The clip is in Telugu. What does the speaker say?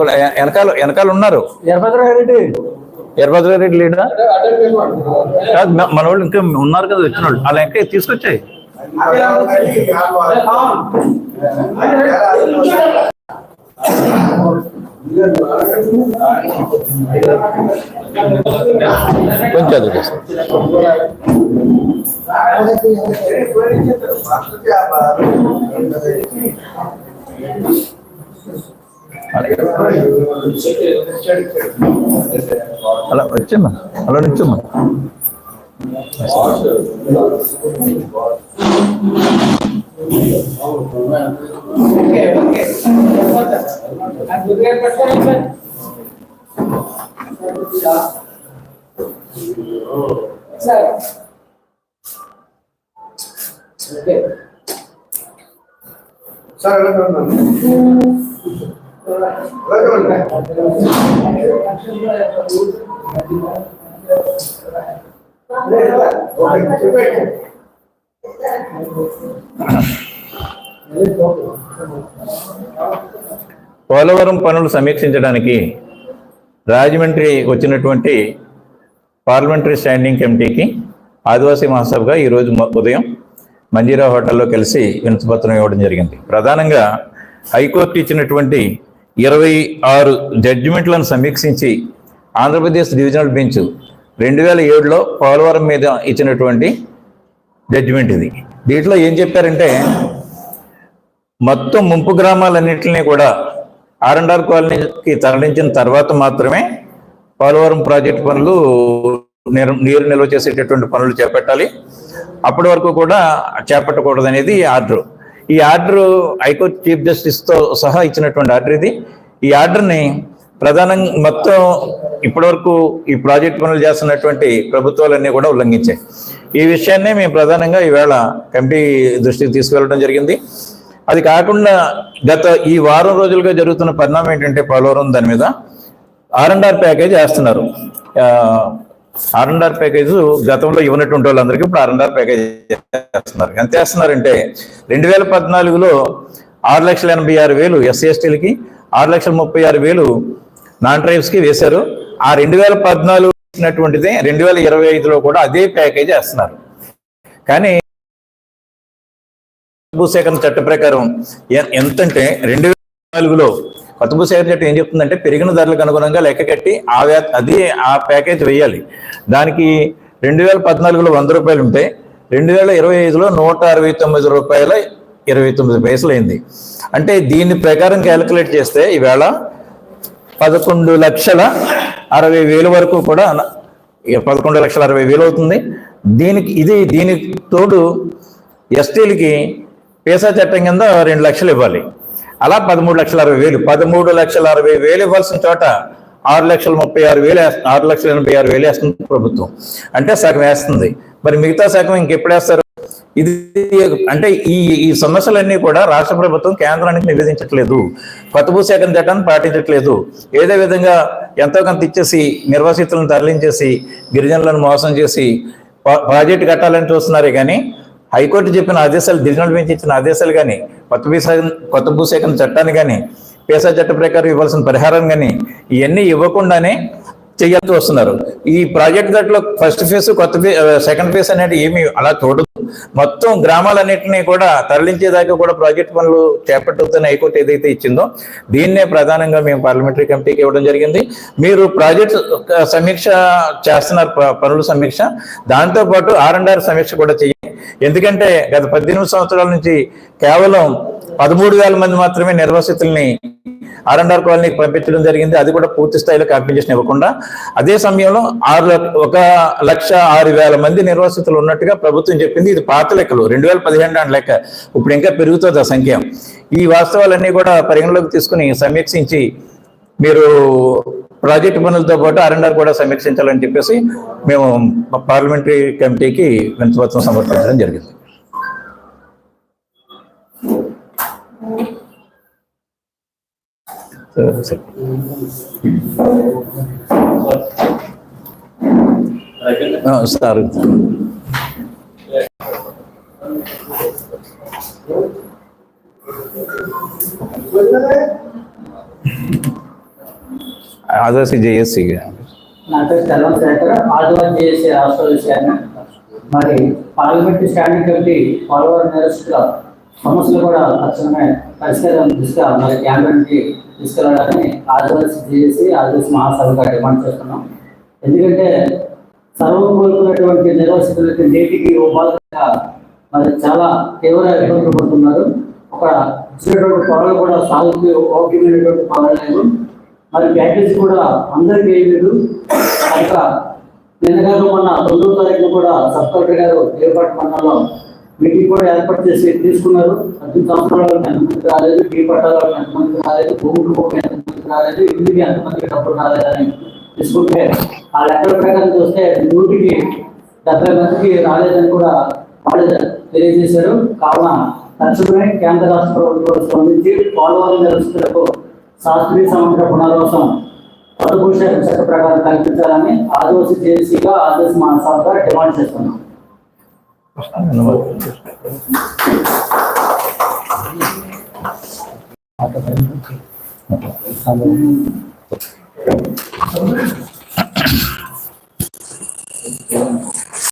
వె- వెనకాల వెనకాల ఉన్నారు. ఎర్రభద్రారెడ్డి ఎర్రభద్ర రెడ్డి లీడరా కాదు మన వాళ్ళు ఇంకా ఉన్నారు కదా వచ్చిన వాళ్ళు. అలా ఇంకా తీసుకొచ్చాయి. కొంచెం అలా వచ్చమ్మా అలా నుంచమ్మా సార్ ఎలా పోలవరం పనులు సమీక్షించడానికి రాజమండ్రి వచ్చినటువంటి పార్లమెంటరీ స్టాండింగ్ కమిటీకి ఆదివాసీ మహాసభగా ఈరోజు ఉదయం మంజీరా హోటల్లో కలిసి వినతిపత్రం ఇవ్వడం జరిగింది. ప్రధానంగా హైకోర్టు ఇచ్చినటువంటి ఇరవై ఆరు జడ్జిమెంట్లను సమీక్షించి ఆంధ్రప్రదేశ్ డివిజనల్ బెంచ్ రెండు వేల ఏడులో పోలవరం మీద ఇచ్చినటువంటి జడ్జిమెంట్ ఇది. దీంట్లో ఏం చెప్పారంటే మొత్తం ముంపు గ్రామాలన్నింటినీ కూడా ఆర్ అండ్ ఆర్ కాలనీకి తరలించిన తర్వాత మాత్రమే పోలవరం ప్రాజెక్టు పనులు నీరు నిల్వ చేసేటటువంటి పనులు చేపట్టాలి. అప్పటి వరకు కూడా చేపట్టకూడదు అనేది ఆర్డర్. ఈ ఆర్డర్ హైకోర్టు చీఫ్ జస్టిస్తో సహా ఇచ్చినటువంటి ఆర్డర్ ఇది. ఈ ఆర్డర్ని ప్రధానంగా మొత్తం ఇప్పటివరకు ఈ ప్రాజెక్ట్ పనులు చేస్తున్నటువంటి ప్రభుత్వాలన్నీ కూడా ఉల్లంఘించాయి. ఈ విషయాన్నే మేము ప్రధానంగా ఈవేళ కమిటీ దృష్టికి తీసుకువెళ్ళడం జరిగింది. అది కాకుండా గత ఈ వారం రోజులుగా జరుగుతున్న పరిణామం ఏంటంటే పోలవరం దాని మీద ఆర్ అండ్ ఆర్ ప్యాకేజ్ వేస్తున్నారు. ఆర్ అండ్ ఆర్ ప్యాకేజ్ గతంలో ఇవ్వనటువంటి వాళ్ళందరికీ ఇప్పుడు ఆర్ అండ్ ఆర్ ప్యాకేజ్ చేస్తున్నారు. ఎంత చేస్తున్నారంటే రెండు వేల పద్నాలుగులో ఆరు లక్షల ఎనభై ఆరు వేలు ఎస్సీ ఎస్టీలకి ఆరు లక్షల ముప్పై ఆరు వేలు నాన్ ట్రైబ్స్కి వేశారు. ఆ రెండు వేల పద్నాలుగు ఇచ్చినటువంటిది రెండు వేల ఇరవై ఐదులో కూడా అదే ప్యాకేజ్ వేస్తున్నారు కానీ భూసేకరణ చట్ట ప్రకారం ఎంతంటే రెండు వేల నాలుగులో కొత్త భూసేకరణ చట్టం ఏం చెప్తుందంటే పెరిగిన ధరలకు అనుగుణంగా లెక్క కట్టి ఆ అది ఆ ప్యాకేజ్ వేయాలి. దానికి రెండు వేల పద్నాలుగులో వంద రూపాయలు ఉంటే రెండు వేల ఇరవై ఐదులో నూట అరవై తొమ్మిది రూపాయల ఇరవై తొమ్మిది పైసలు అయింది. అంటే దీని ప్రకారం క్యాలిక్యులేట్ చేస్తే ఈవేళ పదకొండు లక్షల అరవై వేలు వరకు కూడా పదకొండు లక్షల అరవై వేలు అవుతుంది. దీనికి ఇది దీనికి తోడు ఎస్టీలకి పేసా చట్టం కింద రెండు లక్షలు ఇవ్వాలి. అలా పదమూడు లక్షల అరవై వేలు. పదమూడు లక్షల అరవై వేలు ఇవ్వాల్సిన చోట ఆరు లక్షల ముప్పై ఆరు వేలు వేస్త- ఆరు లక్షల ఎనభై ఆరు వేలు వేస్తుంది ప్రభుత్వం. అంటే సగం వేస్తుంది. మరి మిగతా సగం ఇంకెప్పుడు వేస్తారు? ఇది అంటే ఈ ఈ సమస్యలన్నీ కూడా రాష్ట్ర ప్రభుత్వం కేంద్రానికి నివేదించట్లేదు. కొత్త భూసేకరణ చట్టాన్ని పాటించట్లేదు. ఏదే విధంగా ఎంతో కొంత ఇచ్చేసి నిర్వాసితులను తరలించేసి గిరిజనులను మోసం చేసి పా- ప్రాజెక్టు కట్టాలని చూస్తున్నారే కానీ హైకోర్టు చెప్పిన ఆదేశాలు గిరిజనుల నుంచి ఇచ్చిన ఆదేశాలు కానీ కొత్త భూసేకరణ కొత్త భూసేకరణ చట్టాన్ని కానీ పేసా చట్ట ప్రకారం ఇవ్వాల్సిన పరిహారం కానీ ఇవన్నీ ఇవ్వకుండానే చేయాల్సి వస్తున్నారు. ఈ ప్రాజెక్ట్ దాంట్లో ఫస్ట్ ఫేజ్ కొత్త ఫే సెకండ్ ఫేజ్ అనేది ఏమి అలా చూడదు మొత్తం గ్రామాలన్నింటినీ కూడా తరలించేదాకా కూడా ప్రాజెక్ట్ పనులు చేపట్టుతున్న హైకోర్టు ఏదైతే ఇచ్చిందో దీన్నే ప్రధానంగా మేము పార్లమెంటరీ కమిటీకి ఇవ్వడం జరిగింది. మీరు ప్రాజెక్ట్ సమీక్ష చేస్తున్నారు ప- పనుల సమీక్ష. దాంతోపాటు ఆర్ అండ్ ఆర్ సమీక్ష కూడా చెయ్యి. ఎందుకంటే గత పద్దెనిమిది సంవత్సరాల నుంచి కేవలం పదమూడు వేల మంది మాత్రమే నిర్వాసితుల్ని ఆర్ఎన్ఆర్ కాలనీకి పంపించడం జరిగింది. అది కూడా పూర్తి స్థాయిలో కాంపెన్సేషన్ ఇవ్వకుండా. అదే సమయంలో ఆరు లక్ష- ఒక లక్ష ఆరు వేల మంది నిర్వాసితులు ఉన్నట్టుగా ప్రభుత్వం చెప్పింది. ఇది పాత లెక్కలు. రెండు వేల పదిహేను నాటి లెక్క. ఇప్పుడు ఇంకా పెరుగుతుంది ఆ సంఖ్య. ఈ వాస్తవాలన్నీ కూడా పరిగణలోకి తీసుకుని సమీక్షించి మీరు ప్రాజెక్ట్ పనులతో పాటు ఆర్ఎన్ఆర్ కూడా సమీక్షించాలని చెప్పేసి మేము పార్లమెంటరీ కమిటీకి వినతిపత్రం సమర్పించడం జరిగింది సరే, సరే. ఆ, సార్ ఆదివాసీ జేఎస్సీ నా పేరు తెల్లం శేఖర్ ఆదివాసీ చేసే రాష్ట్ర విషయాన్ని మరి పార్లమెంట్ స్టాండింగ్ కమిటీ పోలవరం నిరసన సమస్యలు కూడా తక్షణమే పరిష్కారం దిశగా మరి కేంద్రానికి తీసుకెళ్ళాలని ఆదివాసీ చేసి ఆదివాసి మహాసభగా డిమాండ్ చేస్తున్నాం. ఎందుకంటే సర్వం కోరుకున్నటువంటి నిర్వాసితులకి నేటికి ఉపాధిగా మరి చాలా తీవ్ర ఇబ్బందులు పడుతున్నారు. ఒక ఇచ్చినటువంటి పొరలు కూడా సాగుతూ ఓకేమైనటువంటి పొరలు లేవు మరి ప్యాకేజ్ కూడా అందరికీ వేయలేదు కనుక నిన్నగారు మొన్న తొమ్మిదో తారీఖు కూడా సబ్ కలెక్టర్ గారు ఏర్పాటు మండలంలో మీటింగ్ కూడా ఏర్పాటు చేసి తీసుకున్నారు. పద్దెనిమిది సంవత్సరాలు ఎంతమంది రాలేదు. టీ పట్టాలు ఎంతమంది రాలేదు. భూములు భూమి ఎంతమంది రాలేదు. ఇంటికి ఎంతమందికి డబ్బులు రాలేదని తీసుకుంటే ఆ లెక్కల ప్రకారం చూస్తే నూటికి డెబ్బై మందికి రాలేదని కూడా వాళ్ళు తెలియజేశారు. కావున తక్షణమే కేంద్ర రాష్ట్ర ప్రభుత్వాలు స్పందించి పోలవరం నిరసనలకు శాస్త్రీయ సమగ్ర పునర్వాసం పదభూషణ చట్ట ప్రకారం కల్పించాలని ఆదివాసీ జేసీగా ఆదివాసీ మహాసభగా డిమాండ్ చేస్తున్నాం. Thank you.